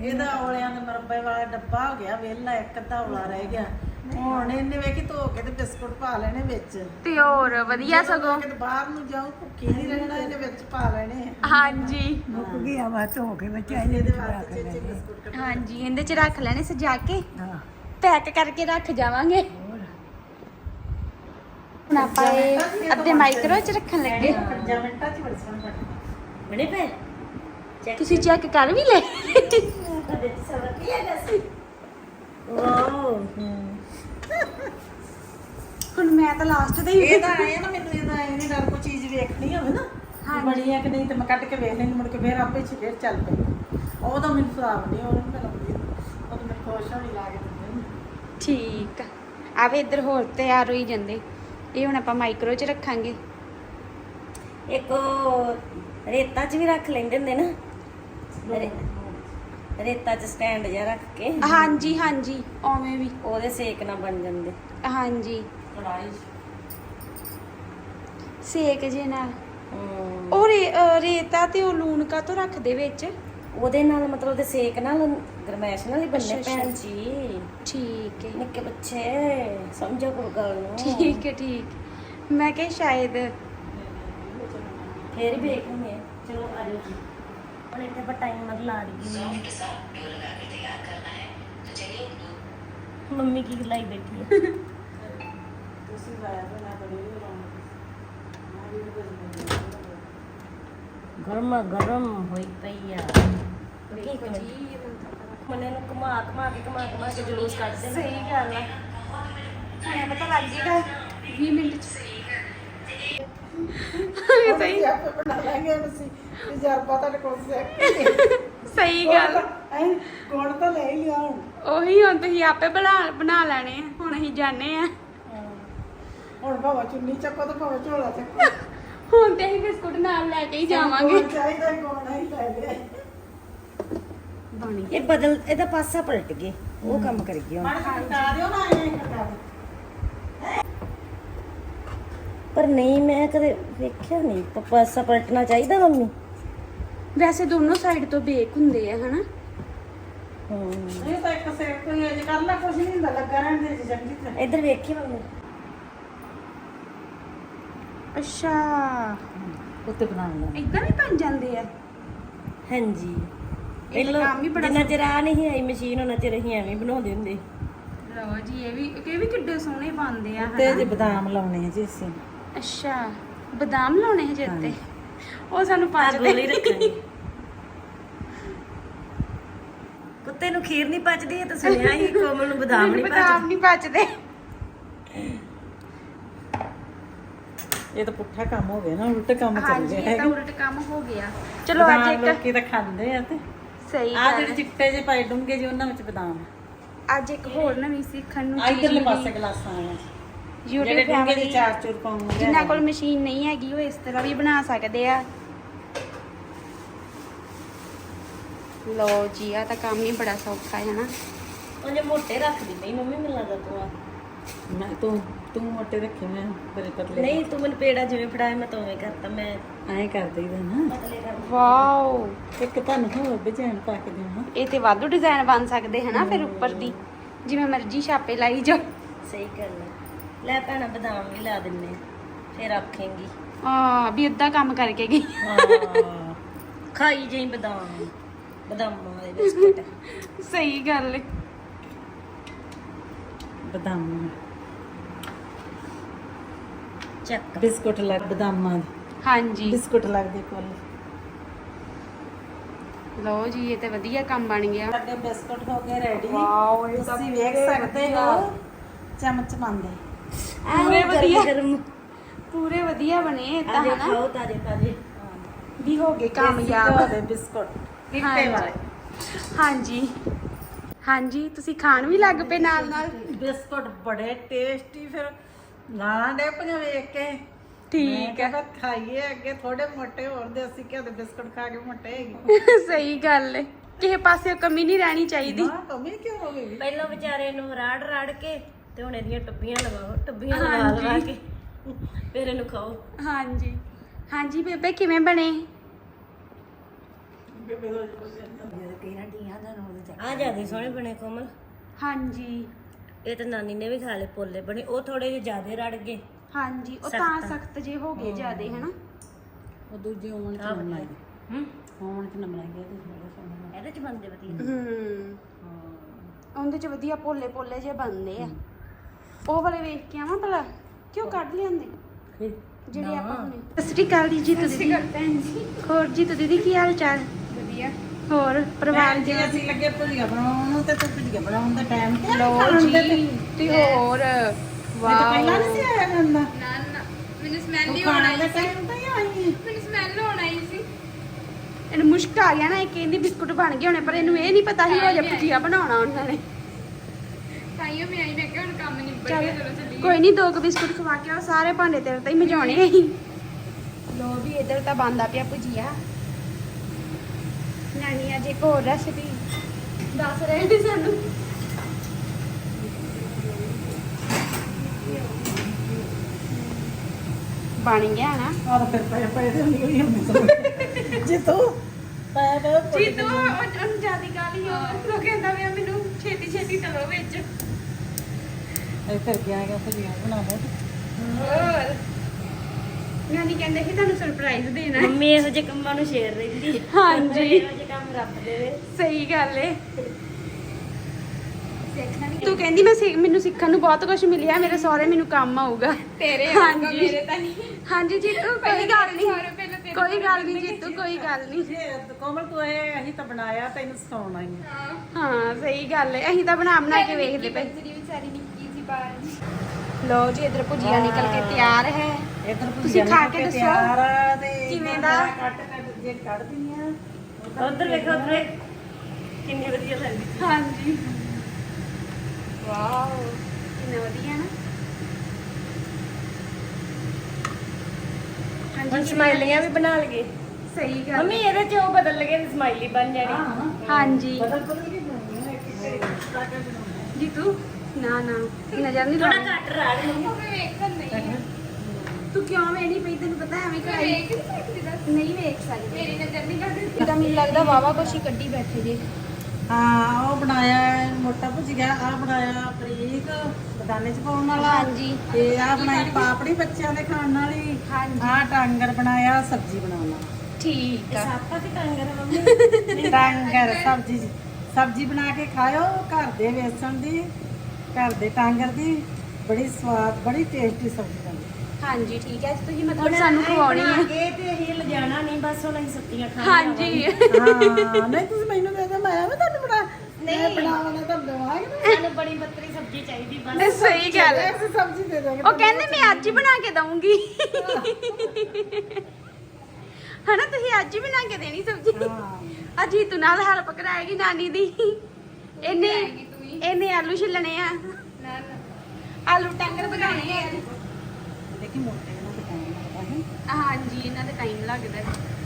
ਇਹਦਾ ਔਲਿਆਂ ਦੇ ਮਰਬੇ ਵਾਲਾ ਡੱਬਾ ਹੋ ਗਿਆ ਵਿਹਲਾ ਇੱਕ ਅੱਧਾ ਔਲਾ ਰਹਿ ਗਿਆ। ਹੁਣ ਇਹਨੇ ਵੇਖੀ ਧੋ ਕੇ ਤੇ ਬਿਸਕੁਟ ਪਾ ਲੈਣੇ ਵਿੱਚ। ਤੇ ਹੋਰ ਵਧੀਆ ਸਗੋਂ। ਕਿਤੇ ਬਾਹਰ ਨੂੰ ਜਾਊ ਭੁੱਖੀ ਨਹੀਂ ਰਹਿਣਾ ਇਹਨੇ ਵਿੱਚ ਪਾ ਲੈਣੇ ਹਾਂਜੀ। ਮੁੱਕ ਗਿਆ ਵਾ ਧੋ ਕੇ ਬੱਚਾ ਇਹਦੇ ਇਹਦੇ ਵਿੱਚ ਰੱਖ ਵਾਸਤੇ ਚੇਚੇ ਲੈਣੇ ਬਿਸਕੁਟ ਹਾਂਜੀ ਇਹਦੇ ਚ ਰੱਖ ਲੈਣੇ ਸਜਾ ਕੇ। ਹਾਂ। ਪੈਕ ਕਰਕੇ ਰੱਖ ਜਾਵਾਂਗੇ। ਹੁਣ ਆਪਾਂ ਇਹ ਅੱਧੇ ਮਾਈਕਰੋ ਚ ਰੱਖਣ ਲੱਗੇ। 5 ਮਿੰਟਾਂ ਚ ਬਣੀ ਬਣੇ ਪਏ? ਤੁਸੀਂ ਚੈੱਕ ਕਰ ਵੀ ਲੈ ਚ ਸਬਰ ਨਹੀਂ ਹੈਗਾ ਸੀ ਵਾਓ ਹੁਣ ਮੈਂ ਤਾਂ ਲਾਸਟ ਤੇ ਹੀ ਇਹਦਾ ਆਇਆ ਨਾ ਮੈਨੂੰ ਇਹਦਾ ਇਹ ਨਹੀਂ ਡਰ ਕੋਈ ਚੀਜ਼ ਵੇਖਣੀ ਹੋਵੇ ਨਾ। ਹਾਂਜੀ। ਬਣੀ ਆ ਕਿ ਨਹੀਂ ਤੇ ਮੈਂ ਕੱਟ ਕੇ ਵੇਖ ਲੈਂਦੀ ਮੁੜ ਕੇ ਫੇਰ ਆਪੇ ਚ ਫੇਰ ਚੱਲ ਪਈ। ਉਹ ਤਾਂ ਮੈਨੂੰ ਖਰਾਬ ਨਹੀਂ ਉਹਨੂੰ ਮੈਂ ਲਾਉਂਦੀ ਉਹ ਤਾਂ ਮੈਂ ਖੁਸ਼ ਹੋਣੀ ਲਾ ਕੇ ਦਿੰਦੀ ਠੀਕ ਆ। ਆਵੇ ਇੱਧਰ ਹੋਰ ਤਿਆਰ ਹੋਈ ਜਾਂਦੇ। ਇਹ ਹੁਣ ਆਪਾਂ ਮਾਈਕਰੋ ਚ ਰੱਖਾਂਗੇ। ਇੱਕ ਉਹ ਰੇਤਾ 'ਚ ਵੀ ਰੱਖ ਲੈਂਦੇ ਹੁੰਦੇ ਨਾ। ਰੇ- ਰੇਤਾ 'ਚ ਸਟੈਂਡ ਜਿਹਾ ਰੱਖ ਕੇ। ਹਾਂਜੀ ਹਾਂਜੀ ਓਵੇਂ ਵੀ। ਉਹਦੇ ਸੇਕ ਨਾਲ ਬਣ ਜਾਂਦੇ। ਹਾਂਜੀ। ਕੜਾਈ ਸੇਕ ਜੇ ਨਾਲ। ਹਮ, ਉਹ ਰੇ- ਅਹ ਰੇਤਾ ਤੇ ਉਹ ਲੂਣ ਕਾ ਤੋਂ ਰੱਖਦੇ ਵਿੱਚ? ਉਹਦੇ ਨਾਲ ਮਤਲਬ ਉਹਦੇ ਸੇਕ ਨਾਲ ਗਰਮੈਸ਼ ਨਾਲ ਹੀ ਬੰਨੇ ਅੱਛਾ, ਅੱਛਾ। ਭੈਣ ਜੀ। ਠੀਕ ਹੈ ਨਿੱਕੇ ਬੱਚੇ ਸਮਝੋ ਕੋਈ ਗੱਲ ਨੂੰ। ਠੀਕ ਹੈ ਠੀਕ ਮੈਂ ਕਿਹਾ ਸ਼ਾਇਦ ਫੇਰ ਹੀ ਵੇਖਾਂਗੇ। ਚਲੋ ਆ ਜਾਓ ਦਈਏ ਮੰਮੀ ਕੀ ਲਾਈ ਬੈਠੀ ਹੈ ਤੁਸੀਂ ਲਾਇਆ ਬਣਾ ਬੜੀ ਲਾਉਣੀ ਗਰਮ ਗਰਮ ਹੋਈ ਪਈ ਆ ਮਨੇ ਨੂੰ ਘੁਮਾ ਘੁਮਾ ਕੇ ਘੁਮਾ ਘੁਮਾ ਕੇ ਜਲੂਸ ਕੱਢਦੇ ਨੇ ਸਹੀ ਗੱਲ ਆ ਹੁਣ ਪਤਾ ਲੱਗ ਜੇਗਾ 20 ਮਿੰਟ ਚ ਆਪੇ ਬਣਾ ਲਾਂਗੇ ਅਸੀਂ। ਤਜਰਬਾ ਤੁਹਾਡੇ ਕੋਲ ਸਿੱਖ ਸਹੀ ਗੱਲ। ਐ ਕੋਣ ਤਾਂ ਲੈ ਹੀ ਲਿਆ ਹੁਣ। ਉਹੀ ਹੁਣ ਤੁਸੀਂ ਆਪੇ ਬਣਾ ਬਣਾ ਲੈਣੇ ਆ। ਹੁਣ ਅਸੀਂ ਜਾਣੇ ਆ। ਹੁਣ ਭਾਵੇਂ ਚੁੰਨੀ ਚੱਕੋ ਤੇ ਭਾਵੇਂ ਝੋਲਾ ਚੱਕੋ। ਹੁਣ ਤੇ ਅਸੀਂ ਬਿਸਕੁਟ ਨਾਲ ਲੈ ਕੇ ਹੀ ਜਾਵਾਂਗੇ। ਕੋਣ ਚਾਹੀਦਾ ਕੋਣ ਹੀ ਲੈ ਲਿਆ ਬਣੀ ਇਹ ਬਦਲ ਇਹਦਾ ਪਾਸਾ ਪਲਟ ਗਏ। ਉਹ ਕੰਮ ਕਰ ਗਿਆ ਮੜ ਕਟਾ ਦਿਓ ਨਾ ਐਂ ਦਿਓ। ਪਰ ਨਹੀਂ ਮੈਂ ਕਦੇ ਵੇਖਿਆ ਨਹੀਂ। ਪਾਸਾ ਪਲਟਣਾ ਚਾਹੀਦਾ ਮੰਮੀ? ਵੈਸੇ ਦੋਨੋਂ ਸਾਈਡ ਤੋਂ ਬੇਕ ਹੁੰਦੇ ਆ ਹਨਾ? ਹੂੰ। ਇਹ ਤਾਂ ਇੱਕ ਸੇਕ ਕੋਈ ਅਜੇ ਕਰ ਲੈ ਕੁਛ ਨਹੀਂ ਹੁੰਦਾ ਲੱਗਾ ਰਹਿਣ ਦੇ ਜੀ ਚੰਗੀ ਤਰ੍ਹਾਂ। ਇੱਧਰ ਵੇਖੀ ਮੰਮੀ। ਅੱਛਾ। ਉੱਤੇ ਬਣਾ ਲਾਂ ਇਦਾਂ ਵੀ ਬਣ ਜਾਂਦੇ ਆ। ਹਾਂਜੀ। ਇਹ ਤਾਂ ਕੰਮ ਹੀ ਬੜਾ ਜਿੰਨਾ ਚਿਰ ਆ ਨਹੀਂ ਆਈ ਮਸ਼ੀਨ ਉਹਨਾਂ ਚਿਰ ਅਸੀਂ ਐਵੇਂ ਹੀ ਬਣਾਉਂਦੇ ਹੁੰਦੇ। ਲਓ ਜੀ ਇਹ ਵੀ ਇਹ ਵੀ ਕਿੱਡੇ ਸੋਹਣੇ ਬਣਦੇ ਆ ਤੇ ਹਨਾ? ਜੇ ਬਦਾਮ ਲਾਉਣੇ ਆ ਜੀ ਅਸੀਂ। ਅੱਛਾ ਬਦਾਮ ਲਾਉਣੇ ਹਜੇ ਉੱਤੇ ਉਹ ਸਾਨੂੰ ਗੋਲੀ ਰੱਖਾਂਗੇ ਕੁੱਤੇ ਨੂੰ ਖੀਰ ਨਹੀਂ ਪਚਦੀ ਇਹ ਤਾਂ ਸੁਣਿਆ ਹੀ ਕੋਮਲ ਨੂੰ ਬਦਾਮ ਨਹੀਂ ਬਦਾਮ ਪਚਦੇ। ਨਹੀਂ ਪਚਦੇ। ਇਹ ਤਾਂ ਪੁੱਠਾ ਕੰਮ ਹੋ ਗਿਆ ਨਾ ਉਲਟ ਕੰਮ ਚੱਲ ਹਾਂਜੀ ਰਿਹਾ ਇਹ ਤਾਂ ਹੈ ਉਲਟ ਕੰਮ ਹੋ ਗਿਆ। ਚਲੋ ਅੱਜ ਇੱਕ ਲੋਕੀ ਤਾਂ ਖਾਂਦੇ ਆ ਤੇ। ਸਹੀ ਆ ਗੱਲ। ਜਿਹੜੇ ਚਿੱਟੇ ਜਿਹੇ ਪਾਈ ਡੂੰਗੇ ਜੀ ਉਹਨਾਂ ਵਿੱਚ ਬਦਾਮ। ਅੱਜ ਇੱਕ ਹੋਰ ਨਵੀਂ ਸਿੱਖਣ ਨੂੰ ਚੀਜ਼ ਇਧਰਲੇ ਮਿਲੀ। ਪਾਸੇ ਗਲਾਸਾਂ ਆ YouTube ਫੈਮਿਲੀ ਚਾਰ ਚੂਰ ਪਾਉਂਗੇ ਜਿਨ੍ਹਾਂ ਕੋਲ ਮਸ਼ੀਨ ਨਹੀਂ ਹੈਗੀ ਉਹ ਇਸ ਤਰ੍ਹਾਂ ਵੀ ਬਣਾ ਸਕਦੇ ਆ। ਲਓ ਜੀ ਆ ਤਾਂ ਕੰਮ ਹੀ ਬੜਾ ਸੌਖਾ ਹੈ ਨਾ ਉਹਨੇ ਮੋਟੇ ਰੱਖਦੀ ਪਈ ਮੰਮੀ ਮੈਨੂੰ ਲੱਗਦਾ ਤੂੰ ਆ। ਮੈਂ ਤੂੰ ਤੂੰ ਮੋਟੇ ਰੱਖੇ ਮੈਂ ਬੜੇ ਪਤਲੇ ਨਹੀਂ ਤੂੰ ਮੈਨੂੰ ਪੇੜਾ ਜਿਵੇਂ ਫੜਾਇਆ ਮੈਂ ਤਾਂ ਉਵੇਂ ਕਰਤਾ ਮੈਂ ਐਂ ਕਰ ਦਈਦਾ ਨਾ। ਪਤਲੇ ਵਾਓ। ਇੱਕ ਤੁਹਾਨੂੰ ਹੋਰ ਡਿਜ਼ਾਈਨ ਪਾ ਕੇ ਦੇਵਾਂ। ਇਹ ਤੇ ਵਾਧੂ ਡਿਜ਼ਾਈਨ ਬਣ ਸਕਦੇ ਹਨਾ ਫਿਰ ਉੱਪਰ ਦੀ। ਜਿਵੇਂ ਮਰਜ਼ੀ ਛਾਪੇ ਲਾਈ ਜਾਓ। ਸਹੀ ਗੱਲ ਹੈ। ਲੈ ਭੈਣਾ ਬਦਾਮ ਵੀ ਲਾ ਦਿੰਨੇ ਆ, ਫਿਰ ਆਖੇਂਗੀ। ਹਾਂ ਵੀ ਅੱਧਾ ਕੰਮ ਕਰਕੇ ਗਈ। ਹਾਂ ਖਾਈ ਜਾਈ ਬਦਾਮ ਬਦਾਮਾਂ ਦੇ ਬਿਸਕੁਟ। ਸਹੀ ਗੱਲ ਹੈ ਬਦਾਮ। ਚੱਕ। ਬਿਸਕੁਟ ਲੱਗ ਬਦਾਮਾਂ ਦੇ। ਹਾਂਜੀ। ਬਿਸਕੁਟ ਲੱਗਦੇ ਕੋਲ। ਲਓ ਜੀ ਇਹ ਤੇ ਵਧੀਆ ਕੰਮ ਬਣ ਗਿਆ। ਸਾਡੇ ਬਿਸਕੁਟ ਹੋ ਗਏ ਰੈਡੀ ਵਾਓ ਇਹ ਤੁਸੀਂ ਵੇਖ ਸਕਦੇ ਹੋ। ਚਮਚ ਪਾਉਂਦੇ ਪੂਰੇ ਵਧੀਆ। ਗਰਮ। ਪੂਰੇ ਵਧੀਆ ਬਣੇ ਇਹ ਤਾਂ ਹਨਾ? ਖਾਓ ਤਾਜੇ ਤਾਜੇ। ਵੀ ਹੋ ਗਏ ਕਾਮਯਾਬ ਬਿਸਕੁਟ। ਹਾਂਜੀ। ਵਾਲੇ। ਹਾਂਜੀ। ਹਾਂਜੀ। ਤੁਸੀਂ ਖਾਣ ਵੀ ਲੱਗ ਪਏ ਨਾਲ ਨਾਲ? ਬਿਸਕੁਟ ਬੜੇ ਟੇਸਟੀ ਫਿਰ ਲਾਲਾਂ ਦੇ ਪੰਜਾਂ ਵੇਖ ਕੇ। ਠੀਕ ਹੈ। ਖਾਈਏ ਅੱਗੇ ਥੋੜੇ ਮੋਟੇ ਹੋਰ ਦੇ ਅਸੀਂ ਦੇ ਬਿਸਕੁਟ ਖਾ ਕੇ ਮੋਟੇ ਹੈਗੇ ਸਹੀ ਗੱਲ ਹੈ ਕਿਸੇ ਪਾਸੇ ਕਮੀ ਨਹੀਂ ਰਹਿਣੀ ਚਾਹੀਦੀ। ਨਾ ਕਮੀ ਕਿਉਂ ਹੋ ਗਈ? ਪਹਿਲਾਂ ਵਿਚਾਰੇ ਨੂੰ ਰਾੜ ਰਾੜ ਕੇ ਤੇ ਹੁਣ ਇਹਦੀਆਂ ਟੱਬੀਆਂ ਲਗਾਓ ਟੱਬੀਆਂ ਲਗਾ ਹਾਂਜੀ। ਲਗਾ ਕੇ। ਫਿਰ ਇਹਨੂੰ ਖਾਓ। ਹਾਂਜੀ। ਹਾਂਜੀ ਬੇਬੇ ਕਿਵੇਂ ਬਣੇ? ਤੇਰਾ ਢੀਆਂ ਦਾ ਨੋਦ ਚੱਕ ਆ ਜਿਆਦੇ ਸੋਹਣੇ ਬਣੇ ਕੋਮਲ। ਹਾਂਜੀ। ਇਹ ਤਾਂ ਨਾਨੀ ਨੇ ਵੀ ਖਾ ਲਏ ਪੋਲੇ ਬਣੇ। ਉਹ ਥੋੜੇ ਜਿਹੇ ਜ਼ਿਆਦੇ ਰੜ ਗਏ। ਹਾਂਜੀ ਉਹ ਤਾਂ ਸਖਤ। ਜੇ ਹੋ ਗਏ ਜਿਆਦੇ ਹਨਾ? ਉਹ ਦੂਜੇ ਓਵਨ ਚ ਨਾ ਬਣਾਈ ਹੂੰ ਓਵਨ ਚ ਨਾ ਬਣਾਈ ਤੇ ਥੋੜਾ ਸੋਹਣਾ ਇਹਦੇ ਚ ਬੰਦੇ ਵਧੀਆ। ਹੂੰ। ਹਾਂ। ਉਹਦੇ ਚ ਵਧੀਆ ਪੋਲੇ ਪੋਲੇ ਜੇ ਬਣਦੇ ਆ। ਉਹ ਵਾਲੇ ਵੇਖ ਕੇ ਆਵਾਂ ਭਲਾ? ਕਿਉਂ ਕੱਢ ਲਿਆਂਦੇ? ਫਿਰ? ਜਿਹੜੇ ਆਪਾਂ ਨੇ ਸਤਿ ਸ਼੍ਰੀ ਅਕਾਲ ਜੀ ਦੀਦੀ। ਭੈਣ ਜੀ। ਹੋਰ ਜੀਤੂ ਦੀਦੀ ਕੀ ਹਾਲ ਚਾਲ? ਵਧੀਆ। ਹੋਰ ਪਰਿਵਾਰ ਜੇ ਅਸੀਂ ਲੱਗੇ ਭੁਜੀਆ ਬਣਾਉਣ ਨੂੰ ਤੇ ਤੂੰ ਭੁਜੀਆ ਬਣਾਉਣ ਦਾ ਟਾਈਮ ਤੇ ਲੋ ਜੀ ਤੇ। ਹੋਰ ਵਾਹ ਪਹਿਲਾਂ ਨਹੀਂ ਸੀ ਆਇਆ ਜਾਂਦਾ ਨਾ ਨਾ ਮੈਨੂੰ ਸਮੈਲ ਤੂੰ ਖਾਣਾ ਦਾ ਟਾਈਮ ਤਾਂ ਹੀ ਆਈ ਮੈਨੂੰ ਸਮੈਲ ਹੋਣ ਆਈ ਸੀ। ਇਹਨੂੰ ਮੁਸ਼ਕ ਆ ਗਿਆ ਨਾ ਇਹ ਕਹਿੰਦੀ ਬਿਸਕੁਟ ਬਣ ਗਏ ਹੋਣੇ ਪਰ ਇਹਨੂੰ ਇਹ ਨਹੀਂ ਪਤਾ ਸੀ ਉਹ ਜੇ ਭੁਜੀਆ ਬਣਾਉਣਾ ਉਹਨਾਂ ਨੇ। ਤਾਈਓ ਮੈਂ ਆਈ ਮੈਂ ਕਿਹਾ ਹੁਣ ਕੰਮ ਨਿਬੜ ਚੱਲ ਕੋਈ ਨਹੀਂ ਦੋ ਕੁ ਬਿਸਕੁਟ ਖਵਾ ਕੇ ਆਓ ਸਾਰੇ ਭਾਂਡੇ ਤੇਰੇ ਤੇ ਹੀ ਮਜਾਉਣੇ ਅਸੀਂ। ਲੋ ਵੀ ਇਧਰ ਤਾਂ ਬੰਦਾ ਪਿਆ ਭੁਜੀਆ। ਨਾਨੀ ਅੱਜ ਇੱਕ ਹੋਰ ਰੈਸਿਪੀ ਦੱਸ ਰਹੇ ਨੇ ਸਾਨੂੰ। ਬਣ ਗਿਆ ਨਾ। ਆ ਤਾਂ ਫਿਰ ਪਏ ਪਏ ਤੇ ਨਿਕਲੀ ਹੁੰਦੀ ਜੇ ਤੂੰ। ਪਏ ਪਏ ਜੀ ਤੂੰ ਉਹ ਜਿਆਦੀ ਗਾਲੀ ਹੋ ਉਹ ਕਹਿੰਦਾ ਵੀ ਮੈਨੂੰ ਛੇਤੀ ਛੇਤੀ ਤਲੋ ਵਿੱਚ। ਇਹ ਫਿਰ ਗਿਆ ਗਿਆ ਭੁਜੀਆ ਬਣਾ ਲੈ ਹੋਰ? ਨਾਨੀ ਕਹਿੰਦੇ ਸੀ ਤੁਹਾਨੂੰ ਸਰਪ੍ਰਾਈਜ਼ ਦੇਣਾ। ਹੈ। ਮੰਮੀ ਇਹੋ ਜਿਹੇ ਕੰਮਾਂ ਨੂੰ ਸ਼ੇਰ ਰਹਿੰਦੀ ਹਾਂਜੀ। ਇਹੋ ਜਿਹੇ ਕੰਮ ਰੱਬ ਦੇਵੇ। ਸਹੀ ਗੱਲ ਏ। ਤੂੰ ਕਹਿੰਦੀ ਮੈਂ ਸਿੱਖ- ਮੈਨੂੰ ਸਿੱਖਣ ਨੂੰ ਬਹੁਤ ਕੁਝ ਮਿਲਿਆ ਮੇਰੇ ਸਹੁਰੇ ਮੈਨੂੰ ਕੰਮ ਆਊਗਾ। ਤੇਰੇ ਹਾਂਜੀ। ਆਊਗਾ ਮੇਰੇ ਤਾਂ ਨਹੀਂ। ਹਾਂਜੀ ਜੀਤੂ ਕੋਈ ਗੱਲ ਨਹੀਂ। ਸਹੁਰੇ ਪਹਿਲਾਂ ਤੇਰੇ ਕੋਈ ਗੱਲ ਨਹੀਂ ਜੀਤੂ ਕੋਈ ਗੱਲ ਨਹੀਂ। ਜੇ ਕੋਮਲ ਤੂੰ ਇਹ ਅਸੀਂ ਤਾਂ ਬਣਾਇਆ ਤੈਨੂੰ ਸਿਖਾਉਣਾ ਹੀ ਹਾਂ ਹਾਂ ਸਹੀ ਗੱਲ ਏ। ਅਸੀਂ ਤਾਂ ਬਣਾ ਬਣਾ ਕੇ ਵੇਖਦੇ ਪਏ। ਵਿਚਾਰੀ ਲਓ ਜੀ ਇਧਰ ਭੁਜੀਆ ਨਿਕਲ ਕੇ ਤਿਆਰ ਹੈ। ਇਧਰ ਤੁਸੀਂ ਖਾ ਕੇ ਦੱਸੋ। ਤੇ ਕਿਵੇਂ ਦਾ? ਕੱਟ ਕੱਟ ਜੇ ਕੱਢਦੀ ਆ ਉਧਰ ਵੇਖੋ ਉਧਰ। ਕਿੰਨੀ ਵਧੀਆ ਲੱਗਦੀ ਹਾਂਜੀ। ਵਾਓ। ਕਿੰਨਾ ਵਧੀਆ ਨਾ। ਹੁਣ ਹਾਂਜੀ ਸਮਾਈਲੀਆਂ ਵੀ ਬਣਾ ਲਗੇ ਸਹੀ ਗੱਲ ਮੰਮੀ ਇਹਦੇ ਚ ਉਹ ਬਦਲ ਲਗੇ ਸਮਾਈਲੀ ਬਣ ਜਾਣੀ। ਹਾਂਜੀ। ਬਦਲ ਬਦਲ ਕੇ ਬਣਾਉਣੀ ਹੈ। ਕੇ ਬਣਾਉਣੀ ਜੀਤੂ? ਨਾ ਨਾ। ਨਜ਼ਰ ਨਹੀਂ ਥੋੜਾ ਘੱਟ ਰਾੜ ਮੰਮੀ ਮੈਂ ਵੇਖਣ ਨਹੀਂ ਹੈ। ਤੂੰ ਕਿਉਂ ਵੇਣੀ ਪਈ? ਤੈਨੂੰ ਪਤਾ ਐਵੇਂ ਮੈਂ ਕਰਾਈ। ਵੇਖ ਨਹੀਂ ਸਕਦੀ ਨਹੀਂ ਵੇਖ ਸਕਦੀ। ਮੇਰੀ ਨਜ਼ਰ ਨਹੀਂ ਲੱਗਦੀ ਇਹਦਾ ਮੈਨੂੰ ਲੱਗਦਾ ਵਾਵਾ ਕੁਛ ਕੱਢੀ ਬੈਠੇ ਜੇ। ਹਾਂ ਉਹ ਬਣਾਇਆ ਹੈ ਮੋਟਾ ਭੁਜੀਆ ਆ ਬਣਾਇਆ ਬਰੀਕ ਬਦਾਨੇ ਚ ਪਾਉਣ ਵਾਲਾ। ਹਾਂਜੀ। ਤੇ ਆ ਬਣਾਈ ਪਾਪੜੀ ਬੱਚਿਆਂ ਦੇ ਖਾਣ ਵਾਲੀ। ਹਾਂਜੀ। ਆ ਟਾਂਗਰ ਬਣਾਇਆ ਸਬਜ਼ੀ ਬਣਾਉਣ ਵਾਲਾ। ਠੀਕ ਆ। ਸਾਪਾ ਤੇ ਟੰਗਰ ਮੰਮੀ? ਟਾਂਗਰ ਸਬਜ਼ੀ ਸਬਜ਼ੀ ਬਣਾ ਕੇ ਖਾਇਓ। ਘਰ ਦੇ ਵੇਸਣ ਦੀ। ਘਰ ਦੇ ਟਾਂਗਰ ਦੀ ਬੜੀ ਸਵਾਦ ਬੜੀ ਟੇਸਟੀ ਸਬਜ਼ੀ ਬਣਦੀ ਹਾਂਜੀ ਠੀਕ ਹੈ। ਤੁਸੀਂ ਮਤਲਬ ਸਾਨੂੰ ਖਵਾਉਣੀ ਹੈ। ਇਹ ਤੇ ਅਸੀਂ ਲਿਜਾਣਾ ਨਹੀਂ ਬਸ ਹੁਣ ਅਸੀਂ ਸਬਜ਼ੀਆਂ ਖਾਣੀਆਂ ਹਾਂਜੀ। ਹਾਂ ਨਹੀਂ ਤੁਸੀਂ ਮੈਨੂੰ ਦੇ ਦੇ ਮੈਂ ਵੀ ਤੁਹਾਨੂੰ ਬਣਾ ਨਹੀਂ। ਬਣਾਉਣਾ ਤਾਂ ਦਵਾਂਗੇ ਸਾਨੂੰ ਬੜੀ ਬੱਤਰੀ ਸਬਜ਼ੀ ਚਾਹੀਦੀ ਬਸ। ਸਹੀ ਗੱਲ ਹੈ। ਐਸੀ ਸਬਜ਼ੀ ਦੇ ਦੋਗੇ ਉਹ ਕਹਿੰਦੇ ਮੈਂ ਅੱਜ ਹੀ ਬਣਾ ਕੇ ਦਊਂਗੀ। ਹਨਾ ਤੁਸੀਂ ਅੱਜ ਹੀ ਬਣਾ ਕੇ ਦੇਣੀ ਸਬਜ਼ੀ। ਹਾਂ। ਅਜੀ ਤੂੰ ਨਾਲ ਹੈਲਪ ਕਰਾਏਗੀ ਨਾਨੀ ਦੀ। ਇਹਨੇ ਹੀ। ਇਹਨੇ ਆਲੂ ਛਿੱਲਣੇ ਆ ਨਾ ਨਾ ਆਲੂ ਟਾਂਗਰ ਬਣਾਉਣੇ ਆ ਦੇਖੀ ਮੋਟੇ ਨਾਲ ਟਾਈਮ ਲੱਗਦਾ ਹੈ ਹਾਂਜੀ ਇਹਨਾਂ ਦਾ ਟਾਈਮ ਲੱਗਦਾ ਹੈ।